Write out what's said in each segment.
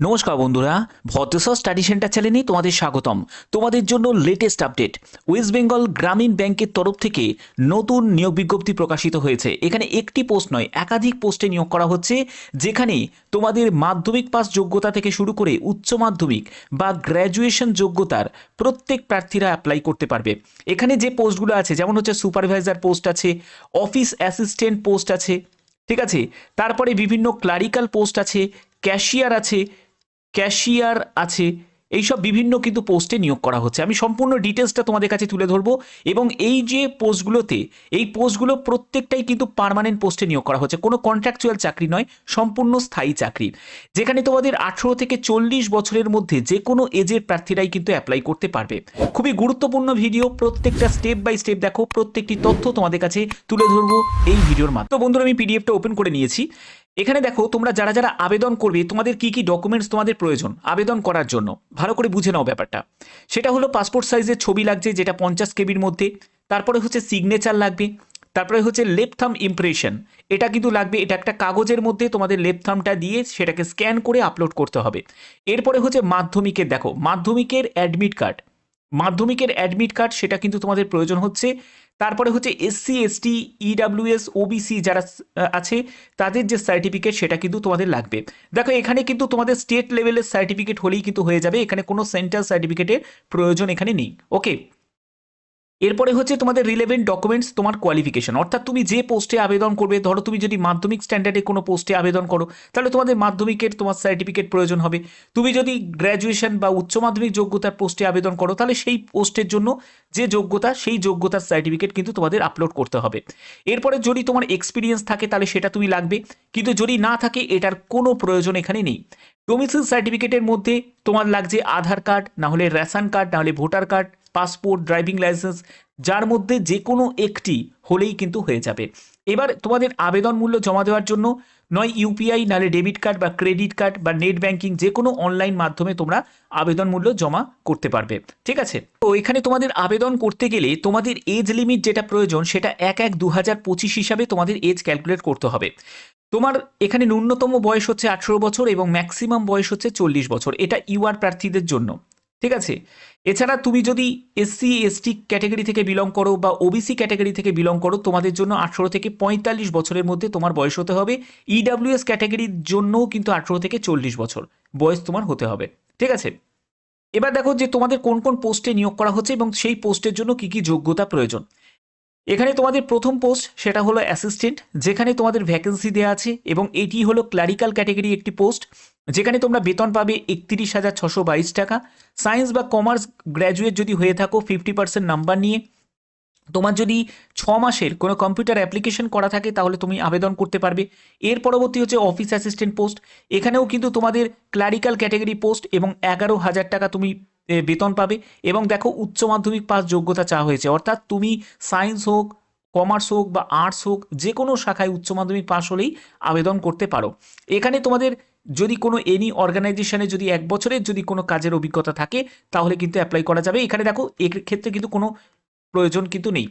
নমস্কার বন্ধুরা, ভদ্রসর study centre চ্যানেলে তোমাদের স্বাগতম। তোমাদের জন্য লেটেস্ট আপডেট ওয়েস্ট বেঙ্গল গ্রামীণ ব্যাংকের তরফ থেকে নতুন নিয়োগ বিজ্ঞপ্তি প্রকাশিত হয়েছে। এখানে একটি পোস্ট নয়, একাধিক পোস্টে নিয়োগ করা হচ্ছে, যেখানে তোমাদের মাধ্যমিক পাস যোগ্যতা থেকে শুরু করে উচ্চ মাধ্যমিক বা গ্র্যাজুয়েশন যোগ্যতার প্রত্যেক প্রার্থীরা অ্যাপ্লাই করতে পারবে। এখানে যে পোস্টগুলো আছে, যেমন হচ্ছে সুপারভাইজার পোস্ট আছে অফিস অ্যাসিস্ট্যান্ট পোস্ট আছে, ঠিক আছে? তারপরে বিভিন্ন ক্লারিক্যাল পোস্ট আছে ক্যাশিয়ার আছে ক্যাশিয়ার আছে, এইসব বিভিন্ন কিন্তু পোস্টে নিয়োগ করা হচ্ছে। আমি সম্পূর্ণ ডিটেলসটা তোমাদের কাছে তুলে ধরবো এবং এই যে পোস্টগুলোতে এই পোস্টগুলো প্রত্যেকটাই কিন্তু পার্মানেন্ট পোস্টে নিয়োগ করা হচ্ছে। কোনো কন্ট্রাকচুয়াল চাকরি নয়, সম্পূর্ণ স্থায়ী চাকরি যেখানে তোমাদের আঠেরো থেকে চল্লিশ বছরের মধ্যে যে কোনো এজের প্রার্থীরাই কিন্তু অ্যাপ্লাই করতে পারবে। খুবই গুরুত্বপূর্ণ ভিডিও প্রত্যেকটা স্টেপ বাই স্টেপ দেখো, প্রত্যেকটি তথ্য তোমাদের কাছে তুলে ধরবো এই ভিডিওর মাধ্যমে। বন্ধুরা, আমি পিডিএফটা ওপেন করে নিয়েছি। এখানে দেখো, তোমরা যারা যারা আবেদন করবে, তোমাদের কি কি ডকুমেন্টস তোমাদের প্রয়োজন আবেদন করার জন্য? ভালো করে বুঝে নাও ব্যাপারটা। সেটা হলো পাসপোর্ট সাইজের ছবি লাগছে, যেটা পঞ্চাশ কেবির মধ্যে। তারপরে হচ্ছে সিগনেচার লাগবে। তারপরে হচ্ছে লেফট থাম ইমপ্রেশন এটা কিন্তু লাগবে, এটা একটা কাগজের মধ্যে তোমাদের লেফট থামটা দিয়ে সেটাকে স্ক্যান করে আপলোড করতে হবে। এরপরে হচ্ছে মাধ্যমিকের, দেখো, মাধ্যমিকের অ্যাডমিট কার্ড মাধ্যমিকের অ্যাডমিট কার্ড সেটা কিন্তু তোমাদের প্রয়োজন হচ্ছে তারপরে হচ্ছে এসসি এসটি ইডাব্লিউএস ওবিসি যারা আছে, তাদের যে সার্টিফিকেট সেটা কিন্তু তোমাদের লাগবে। দেখো, এখানে কিন্তু তোমাদের স্টেট লেভেলের সার্টিফিকেট হলেই কিন্তু হয়ে যাবে। এখানে কোনো সেন্ট্রাল সার্টিফিকেটের প্রয়োজন এখানে নেই। ওকে এরপরে হচ্ছে তোমাদের রিলেভেন্ট ডকুমেন্টস তোমার কোয়ালিফিকেশন অর্থাৎ তুমি যে পোস্টে আবেদন করবে, ধরো তুমি যদি মাধ্যমিক স্ট্যান্ডার্ডে কোনো পোস্টে আবেদন করো, তাহলে তোমাদের মাধ্যমিকের তোমার সার্টিফিকেট প্রয়োজন হবে। তুমি যদি গ্র্যাজুয়েশন বা উচ্চ মাধ্যমিক যোগ্যতার পোস্টে আবেদন করো, তাহলে সেই পোস্টের জন্য যে যোগ্যতা, সেই যোগ্যতার সার্টিফিকেট কিন্তু তোমাদের আপলোড করতে হবে। এরপরে যদি তোমার এক্সপিরিয়েন্স থাকে, তাহলে সেটা তুমি লাগবে। কিন্তু যদি না থাকে, এটার কোনো প্রয়োজন এখানে নেই। ডোমিসিল সার্টিফিকেটের মধ্যে তোমার লাগছে আধার কার্ড না হলে রেশন কার্ড না হলে voter card passport driving licence যার মধ্যে যে কোনো একটি হলেই কিন্তু হয়ে যাবে। এবার তোমাদের আবেদন মূল্য জমা দেওয়ার জন্য নয় ইউপিআই নাহলে ডেবিট কার্ড বা ক্রেডিট কার্ড বা নেট ব্যাংকিং যে কোনো অনলাইন মাধ্যমে তোমরা আবেদন মূল্য জমা করতে পারবে। ঠিক আছে? তো এখানে তোমাদের আবেদন করতে গেলে তোমাদের এজ লিমিট যেটা প্রয়োজন সেটা এক এক দু হাজার পঁচিশ হিসাবে তোমাদের এজ ক্যালকুলেট করতে হবে। তোমার এখানে ন্যূনতম বয়স হচ্ছে আঠেরো বছর এবং ম্যাক্সিমাম বয়স হচ্ছে চল্লিশ বছর। এটা ইউআর প্রার্থীদের জন্য। ঠিক আছে? এছাড়া তুমি যদি এসসি এসটি ক্যাটাগরি থেকে বিলং করো বা ওবিসি ক্যাটাগরি থেকে বিলং করো, তোমাদের জন্য আঠেরো থেকে পঁয়তাল্লিশ বছরের মধ্যে তোমার বয়স হতে হবে। ইডাব্লিউএস ক্যাটাগরির জন্যও কিন্তু আঠেরো থেকে চল্লিশ বছর বয়স তোমার হতে হবে। ঠিক আছে? এবার দেখো যে তোমাদের কোন কোন পোস্টে নিয়োগ করা হচ্ছে এবং সেই পোস্টের জন্য কি কি যোগ্যতা প্রয়োজন। এখানে তোমাদের প্রথম পোস্ট সেটা হলো অ্যাসিস্ট্যান্ট যেখানে তোমাদের ভ্যাকেন্সি দেওয়া আছে এবং এটি হলো ক্লারিক্যাল ক্যাটাগরি একটি পোস্ট যেখানে তোমরা বেতন পাবে একত্রিশ হাজার ছশো বাইশ টাকা। সায়েন্স বা কমার্স গ্র্যাজুয়েট যদি হয়ে থাকো ফিফটি পার্সেন্ট নাম্বার নিয়ে, তোমার যদি ছ মাসের কোনো কম্পিউটার অ্যাপ্লিকেশন করা থাকে তাহলে তুমি আবেদন করতে পারবে। এর পরবর্তী হচ্ছে অফিস অ্যাসিস্ট্যান্ট পোস্ট এখানেও কিন্তু তোমাদের ক্লারিক্যাল ক্যাটাগরি পোস্ট এবং এগারো হাজার টাকা তুমি বেতন পাবে এবং দেখো উচ্চ মাধ্যমিক পাস যোগ্যতা চাওয়া হয়েছে। অর্থাৎ তুমি সায়েন্স হোক কমার্স হোক বা আর্টস হোক যে কোনো শাখায় উচ্চ মাধ্যমিক পাস হলেই আবেদন করতে পারো। এখানে তোমাদের যদি কোনো এনি অর্গানাইজেশনে যদি এক বছরের যদি কোনো কাজের অভিজ্ঞতা থাকে, তাহলে কিন্তু অ্যাপ্লাই করা যাবে। এখানে দেখো এক্ষেত্রে ক্ষেত্রে কিন্তু কোনো প্রয়োজন কিন্তু নেই।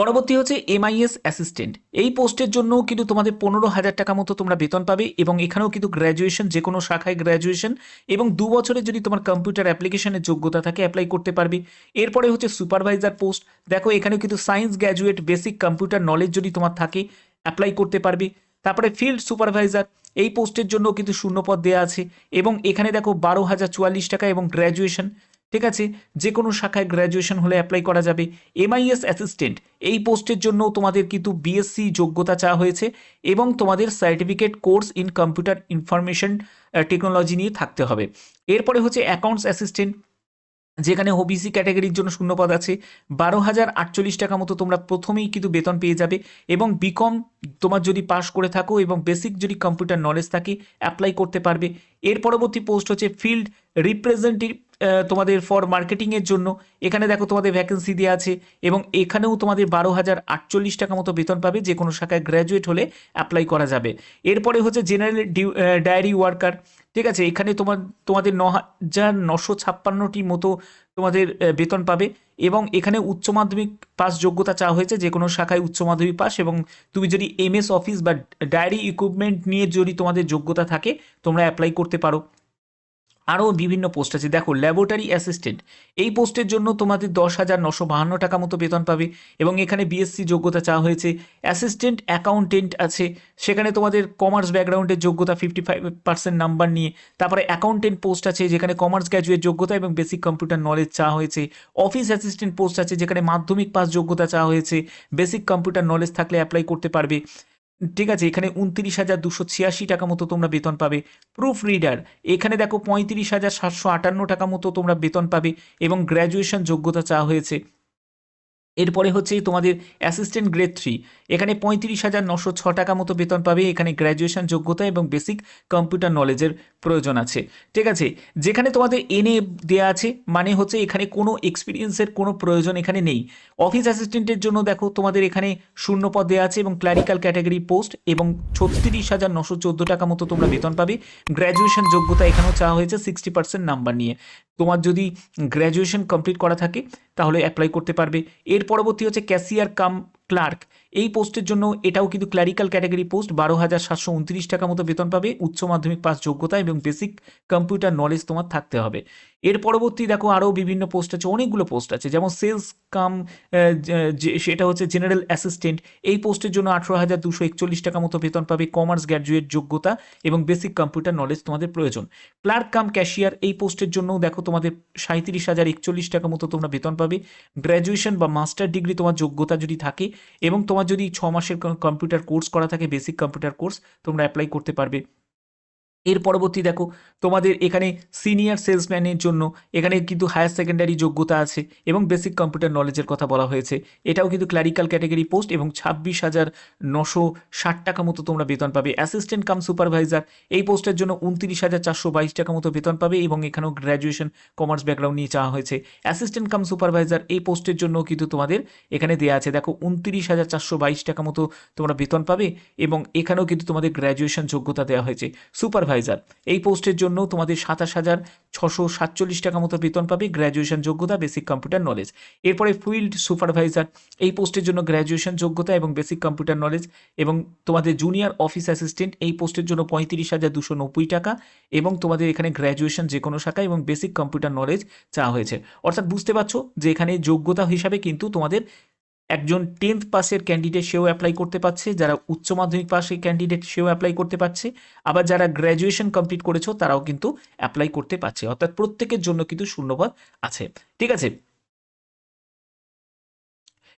পরবর্তী হচ্ছে এমআইএস অ্যাসিস্ট্যান্ট এই পোস্টের জন্য কিন্তু তোমাদের পনেরো হাজার টাকা মতো তোমরা বেতন পাবে এবং এখানেও কিন্তু গ্র্যাজুয়েশন যে কোনো শাখায় গ্র্যাজুয়েশন এবং দু বছরের যদি তোমার কম্পিউটার অ্যাপ্লিকেশনের যোগ্যতা থাকে অ্যাপ্লাই করতে পারবে। এরপরে হচ্ছে সুপারভাইজার পোস্ট দেখো, এখানেও কিন্তু science graduate basic computer knowledge যদি তোমার থাকে অ্যাপ্লাই করতে পারবে। তারপরে ফিল্ড সুপারভাইজার এই পোস্টের জন্য কিন্তু শূন্যপদ দেওয়া আছে এবং এখানে দেখো বারো হাজার চুয়াল্লিশ টাকা এবং গ্র্যাজুয়েশন ঠিক আছে? যে কোনো শাখায় গ্র্যাজুয়েশন হলে অ্যাপ্লাই করা যাবে। এমআইএস অ্যাসিস্ট্যান্ট এই পোস্টের জন্য তোমাদের কিন্তু বিএসসি যোগ্যতা চাওয়া হয়েছে এবং তোমাদের certificate course in computer information technology নিয়ে থাকতে হবে। এরপরে হচ্ছে অ্যাকাউন্টস অ্যাসিস্ট্যান্ট যেখানে ওবিসি ক্যাটাগরির জন্য শূন্যপদ আছে। বারো হাজার আটচল্লিশ টাকা মতো তোমরা প্রথমেই কিন্তু বেতন পেয়ে যাবে এবং বিকম তোমার যদি পাস করে থাকো এবং বেসিক যদি কম্পিউটার নলেজ থাকে অ্যাপ্লাই করতে পারবে। এর পরবর্তী পোস্ট হচ্ছে ফিল্ড রিপ্রেজেন্টেটিভ তোমাদের ফর মার্কেটিংয়ের জন্য। এখানে দেখো তোমাদের ভ্যাকেন্সি দেওয়া আছে এবং এখানেও তোমাদের বারো হাজার আটচল্লিশ টাকা মতো বেতন পাবে। যে কোনো শাখায় গ্র্যাজুয়েট হলে অ্যাপ্লাই করা যাবে। এরপরে হচ্ছে জেনারেল ডায়েরি ওয়ার্কার ঠিক আছে? এখানে তোমার, তোমাদের ন হাজার নশো ছাপ্পান্নটি মতো তোমাদের বেতন পাবে এবং এখানে উচ্চ মাধ্যমিক পাস যোগ্যতা চাওয়া হয়েছে। যে কোনো শাখায় উচ্চ মাধ্যমিক পাস এবং তুমি যদি এমএস অফিস বা ডায়েরি ইকুইপমেন্ট নিয়ে যদি তোমাদের যোগ্যতা থাকে, তোমরা অ্যাপ্লাই করতে পারো। আরও বিভিন্ন পোস্ট আছে। দেখো ল্যাবরেটরি অ্যাসিস্ট্যান্ট এই পোস্টের জন্য তোমাদের দশ হাজার নশো বাহান্ন টাকা মতো বেতন পাবে এবং এখানে বিএসসি যোগ্যতা চাওয়া হয়েছে। অ্যাসিস্ট্যান্ট অ্যাকাউন্টেন্ট আছে, সেখানে তোমাদের কমার্স ব্যাকগ্রাউন্ডের যোগ্যতা ফিফটি ফাইভ পার্সেন্ট নাম্বার নিয়ে, তারপরে অ্যাকাউন্টেন্ট পোস্ট আছে, যেখানে কমার্স গ্র্যাজুয়েট যোগ্যতা এবং বেসিক কম্পিউটার নলেজ চাওয়া হয়েছে। অফিস অ্যাসিস্ট্যান্ট পোস্ট আছে, যেখানে মাধ্যমিক পাস যোগ্যতা চাওয়া হয়েছে বেসিক কম্পিউটার নলেজ থাকলে অ্যাপ্লাই করতে পারবে। ঠিক আছে, এখানে উনত্রিশ হাজার দুশো ছিয়াশি টাকা মতো তোমরা বেতন পাবে। প্রুফ রিডার এখানে দেখো পঁয়ত্রিশ হাজার সাতশো আটান্ন টাকা মতো তোমরা বেতন পাবে এবং গ্র্যাজুয়েশন যোগ্যতা চাওয়া হয়েছে। এরপরে হচ্ছে তোমাদের অ্যাসিস্ট্যান্ট গ্রেড থ্রি এখানে পঁয়ত্রিশ হাজার নশো ছ টাকা মতো বেতন পাবে, এখানে গ্র্যাজুয়েশন যোগ্যতা এবং বেসিক কম্পিউটার নলেজের প্রয়োজন আছে। ঠিক আছে? যেখানে তোমাদের এনএ দেওয়া আছে মানে হচ্ছে এখানে কোনো এক্সপিরিয়েন্সের কোনো প্রয়োজন এখানে নেই। অফিস অ্যাসিস্ট্যান্টের জন্য দেখো তোমাদের এখানে শূন্য পদ দেওয়া আছে এবং ক্লারিক্যাল ক্যাটাগরি পোস্ট এবং ছত্রিশ হাজার নশো চোদ্দ টাকা মতো তোমরা বেতন পাবে। গ্র্যাজুয়েশন যোগ্যতা এখানেও চাওয়া হয়েছে সিক্সটি পার্সেন্ট নাম্বার নিয়ে। তোমার যদি গ্র্যাজুয়েশন কমপ্লিট করা থাকে তাহলে অ্যাপ্লাই করতে পারবে। এর পরবর্তী হচ্ছে ক্যাশিয়ার কাম ক্লার্ক এই পোস্টের জন্য এটাও কিন্তু ক্লারিক্যাল ক্যাটাগরি পোস্ট বারো হাজার সাতশো উনত্রিশ টাকা মতো বেতন পাবে, উচ্চ মাধ্যমিক পাস যোগ্যতা এবং বেসিক কম্পিউটার নলেজ তোমার থাকতে হবে। এর পরবর্তী দেখো আরও বিভিন্ন পোস্ট আছে, অনেকগুলো পোস্ট আছে, যেমন সেলস কাম সেটা হচ্ছে জেনারেল অ্যাসিস্ট্যান্ট এই পোস্টের জন্য আঠেরো হাজার দুশো একচল্লিশ টাকা মতো বেতন পাবে কমার্স গ্র্যাজুয়েট যোগ্যতা এবং বেসিক কম্পিউটার নলেজ তোমাদের প্রয়োজন। ক্লার্ক কাম ক্যাশিয়ার এই পোস্টের জন্যও দেখো তোমাদের সাঁত্রিশ হাজার একচল্লিশ টাকা মতো তোমরা বেতন পাবে গ্র্যাজুয়েশন বা মাস্টার ডিগ্রি তোমার যোগ্যতা যদি থাকে এবং তোমার যদি ছ মাসের কম্পিউটার কোর্স করা থাকে বেসিক কম্পিউটার কোর্স তোমরা অ্যাপ্লাই করতে পারবে। এর পরবর্তী দেখো, তোমাদের এখানে সিনিয়র সেলসম্যানের জন্য এখানে কিন্তু হায়ার সেকেন্ডারি যোগ্যতা আছে এবং বেসিক কম্পিউটার নলেজের কথা বলা হয়েছে। এটাও কিন্তু ক্লারিক্যাল ক্যাটাগরি পোস্ট এবং ছাব্বিশ হাজার নশো ষাট টাকা মতো তোমরা বেতন পাবে। অ্যাসিস্ট্যান্ট কাম সুপারভাইজার এই পোস্টের জন্য উনত্রিশ হাজার চারশো বাইশ টাকা মতো বেতন পাবে এবং এখানেও গ্র্যাজুয়েশন কমার্স ব্যাকগ্রাউন্ড নিয়ে চাওয়া হয়েছে। অ্যাসিস্ট্যান্ট কাম সুপারভাইজার এই পোস্টের জন্য কিন্তু তোমাদের এখানে দেওয়া আছে। দেখো, উনত্রিশ হাজার চারশো বাইশ টাকা মতো তোমরা বেতন পাবে এবং এখানেও কিন্তু তোমাদের গ্র্যাজুয়েশন যোগ্যতা দেওয়া হয়েছে। সুপারভাইজার এই পোস্টের জন্য তোমাদের সাতাশ হাজার ছশো সাতচল্লিশ টাকা মতো বেতন পাবে গ্র্যাজুয়েশন যোগ্যতা বেসিক কম্পিউটার নলেজ এরপরে ফিল্ড সুপারভাইজার এই পোস্টের জন্য গ্র্যাজুয়েশন যোগ্যতা এবং বেসিক কম্পিউটার নলেজ এবং তোমাদের জুনিয়র অফিস অ্যাসিস্ট্যান্ট এই পোস্টের জন্য পঁয়ত্রিশ হাজার দুশো নব্বই টাকা এবং তোমাদের এখানে গ্র্যাজুয়েশন যে কোনো শাখা এবং বেসিক কম্পিউটার নলেজ চাওয়া হয়েছে। অর্থাৎ বুঝতে পারছ যে এখানে যোগ্যতা হিসাবে কিন্তু তোমাদের একজন টেন্থ পাসের ক্যান্ডিডেট সেও অ্যাপ্লাই করতে পারছে, যারা উচ্চ মাধ্যমিক পাসের ক্যান্ডিডেট সেও অ্যাপ্লাই করতে পারছে, আবার যারা গ্র্যাজুয়েশন কমপ্লিট করেছ তারাও কিন্তু অ্যাপ্লাই করতে পারছে। অর্থাৎ প্রত্যেকের জন্য কিন্তু শূন্যপদ আছে। ঠিক আছে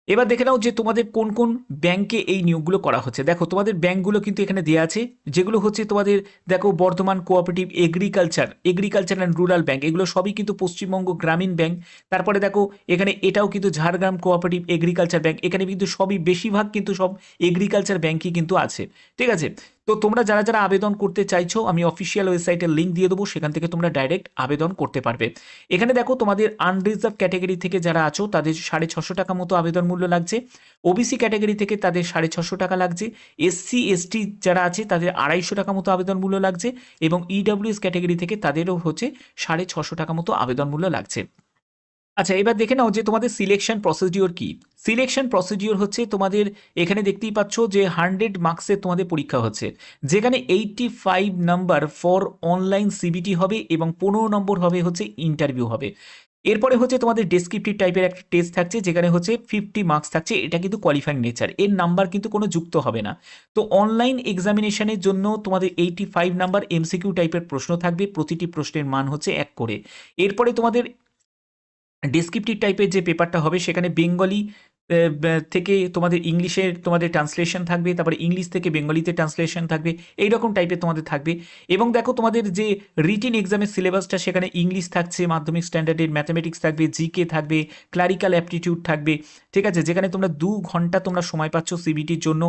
এবার দেখে নাও যে তোমাদের কোন কোন ব্যাংকে এই নিয়োগগুলো করা হচ্ছে। দেখো, তোমাদের ব্যাংকগুলো কিন্তু এখানে দেওয়া আছে, যেগুলো হচ্ছে তোমাদের, দেখো, Bardhaman cooperative agriculture agriculture and rural bank এগুলো সবই কিন্তু পশ্চিমবঙ্গ গ্রামীণ ব্যাংক। তারপরে দেখো, এখানে এটাও কিন্তু ঝাড়গ্রাম কোঅপারেটিভ এগ্রিকালচার ব্যাংক এখানে কিন্তু সবই, বেশিরভাগ কিন্তু সব এগ্রিকালচার ব্যাংকই কিন্তু আছে। ঠিক আছে? তো তোমরা যারা যারা আবেদন করতে চাইছো, আমি অফিসিয়াল ওয়েবসাইটের লিঙ্ক দিয়ে দেবো, সেখান থেকে তোমরা ডাইরেক্ট আবেদন করতে পারবে। এখানে দেখো, তোমাদের আনরিজার্ভ ক্যাটাগরি থেকে যারা আছো, তাদের সাড়ে ছশো টাকা মতো আবেদন মূল্য লাগছে। ওবিসি ক্যাটাগরি থেকে তাদের সাড়ে ছশো টাকা লাগছে। এসসি এসটি যারা আছে, তাদের আড়াইশো টাকা মতো আবেদন মূল্য লাগছে এবং ইডাব্লিউএস ক্যাটাগরি থেকে তাদেরও হচ্ছে সাড়ে ছশো টাকা মতো আবেদন মূল্য লাগছে। আচ্ছা এবার দেখে নাও যে তোমাদের সিলেকশন প্রসিডিওর কি। সিলেকশন প্রসিডিওর হচ্ছে তোমাদের এখানে দেখতেই পাচ্ছ যে হান্ড্রেড মার্কসের তোমাদের পরীক্ষা হচ্ছে। যেখানে eighty five number for online CBT হবে এবং পনেরো নম্বর হবে হচ্ছে ইন্টারভিউ হবে। এরপরে হচ্ছে তোমাদের ডেসক্রিপটিভ টাইপের একটা টেস্ট থাকছে, যেখানে হচ্ছে ফিফটি মার্কস থাকছে, এটা কিন্তু কোয়ালিফাইং নেচার এর নাম্বার কিন্তু কোনো যুক্ত হবে না। তো অনলাইন এক্সামিনেশনের জন্য তোমাদের এইটি ফাইভ নাম্বার এমসিকিউ টাইপের প্রশ্ন থাকবে, প্রতিটি প্রশ্নের মান হচ্ছে এক করে। এরপরে তোমাদের ডেসক্রিপটিভ টাইপের যে পেপারটা হবে সেখানে বেঙ্গলি থেকে তোমাদের ইংলিশের তোমাদের ট্রান্সলেশন থাকবে, তারপরে ইংলিশ থেকে বেঙ্গলিতে ট্রান্সলেশন থাকবে এই রকম টাইপের তোমাদের থাকবে। এবং দেখো তোমাদের যে রিটিন এক্সামের সিলেবাসটা সেখানে ইংলিশ থাকছে, মাধ্যমিক স্ট্যান্ডার্ডের ম্যাথামেটিক্স থাকবে জিকে থাকবে ক্লারিক্যাল অ্যাপটিটিউড থাকবে, ঠিক আছে? যেখানে তোমরা দু ঘণ্টা তোমরা সময় পাচ্ছ সিবিটির জন্য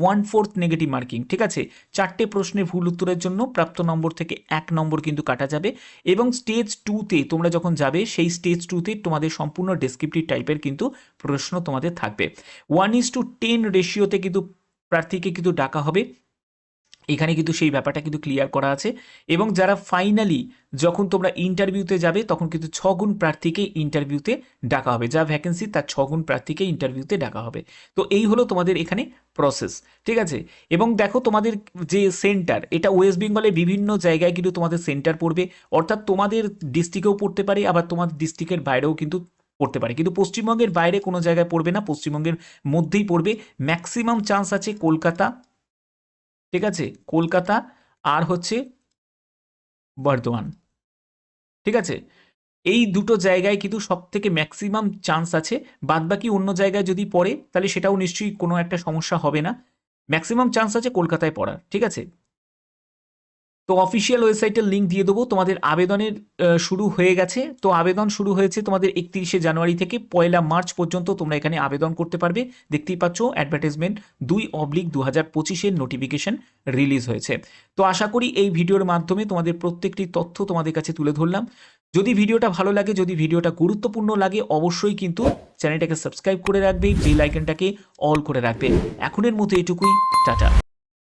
ওয়ান ফোর্থ নেগেটিভ মার্কিং ঠিক আছে? চারটে প্রশ্নের ভুল উত্তরের জন্য প্রাপ্ত নম্বর থেকে এক নম্বর কিন্তু কাটা যাবে। এবং স্টেজ টুতে তোমরা যখন যাবে, সেই স্টেজ টুতে তোমাদের সম্পূর্ণ ডেসক্রিপটিভ টাইপের কিন্তু প্রশ্ন তোমাদের থাকবে। ওয়ান ইস টু টেন রেশিওতে কিন্তু প্রার্থীকে কিন্তু ডাকা হবে। এখানে কিন্তু সেই ব্যাপারটা কিন্তু ক্লিয়ার করা আছে। এবং যারা ফাইনালি যখন তোমরা ইন্টারভিউতে যাবে, তখন কিন্তু ছগুণ প্রার্থীকে ইন্টারভিউতে ডাকা হবে। যা ভ্যাকেন্সি তার ছগুণ প্রার্থীকে ইন্টারভিউতে ডাকা হবে। তো এই হলো তোমাদের এখানে প্রসেস ঠিক আছে? এবং দেখো তোমাদের যে সেন্টার এটা ওয়েস্ট বেঙ্গলের বিভিন্ন জায়গায় কিন্তু তোমাদের সেন্টার পড়বে। অর্থাৎ তোমাদের ডিস্ট্রিক্টেও পড়তে পারে, আবার তোমাদের ডিস্ট্রিক্টের বাইরেও কিন্তু পড়তে পারে। কিন্তু পশ্চিমবঙ্গের বাইরে কোনো জায়গায় পড়বে না, পশ্চিমবঙ্গের মধ্যেই পড়বে। ম্যাক্সিমাম চান্স আছে কলকাতা, ঠিক আছে? কলকাতা আর হচ্ছে বর্ধমান, ঠিক আছে? এই দুটো জায়গায় কিন্তু সব থেকে ম্যাক্সিমাম চান্স আছে। বাদবাকি অন্য জায়গায় যদি পড়ে, তাহলে সেটাও নিশ্চয়ই কোনো একটা সমস্যা হবে না। ম্যাক্সিমাম চান্স আছে কলকাতায় পড়ার, ঠিক আছে? তো অফিসিয়াল ওয়েবসাইটের লিঙ্ক দিয়ে দেবো। তোমাদের আবেদনের শুরু হয়ে গেছে। তো আবেদন শুরু হয়েছে তোমাদের একত্রিশে জানুয়ারি থেকে পয়লা মার্চ পর্যন্ত তোমরা এখানে আবেদন করতে পারবে। দেখতেই পাচ্ছ অ্যাডভার্টাইজমেন্ট দুই অবলিক দু হাজার পঁচিশের নোটিফিকেশন রিলিজ হয়েছে। তো আশা করি এই ভিডিওর মাধ্যমে তোমাদের প্রত্যেকটি তথ্য তোমাদের কাছে তুলে ধরলাম। যদি ভিডিওটা ভালো লাগে, যদি ভিডিওটা গুরুত্বপূর্ণ লাগে, অবশ্যই কিন্তু চ্যানেলটাকে সাবস্ক্রাইব করে রাখবে বেল আইকনটাকে অল করে রাখবে। এখনের মতো এটুকুই। টাটা।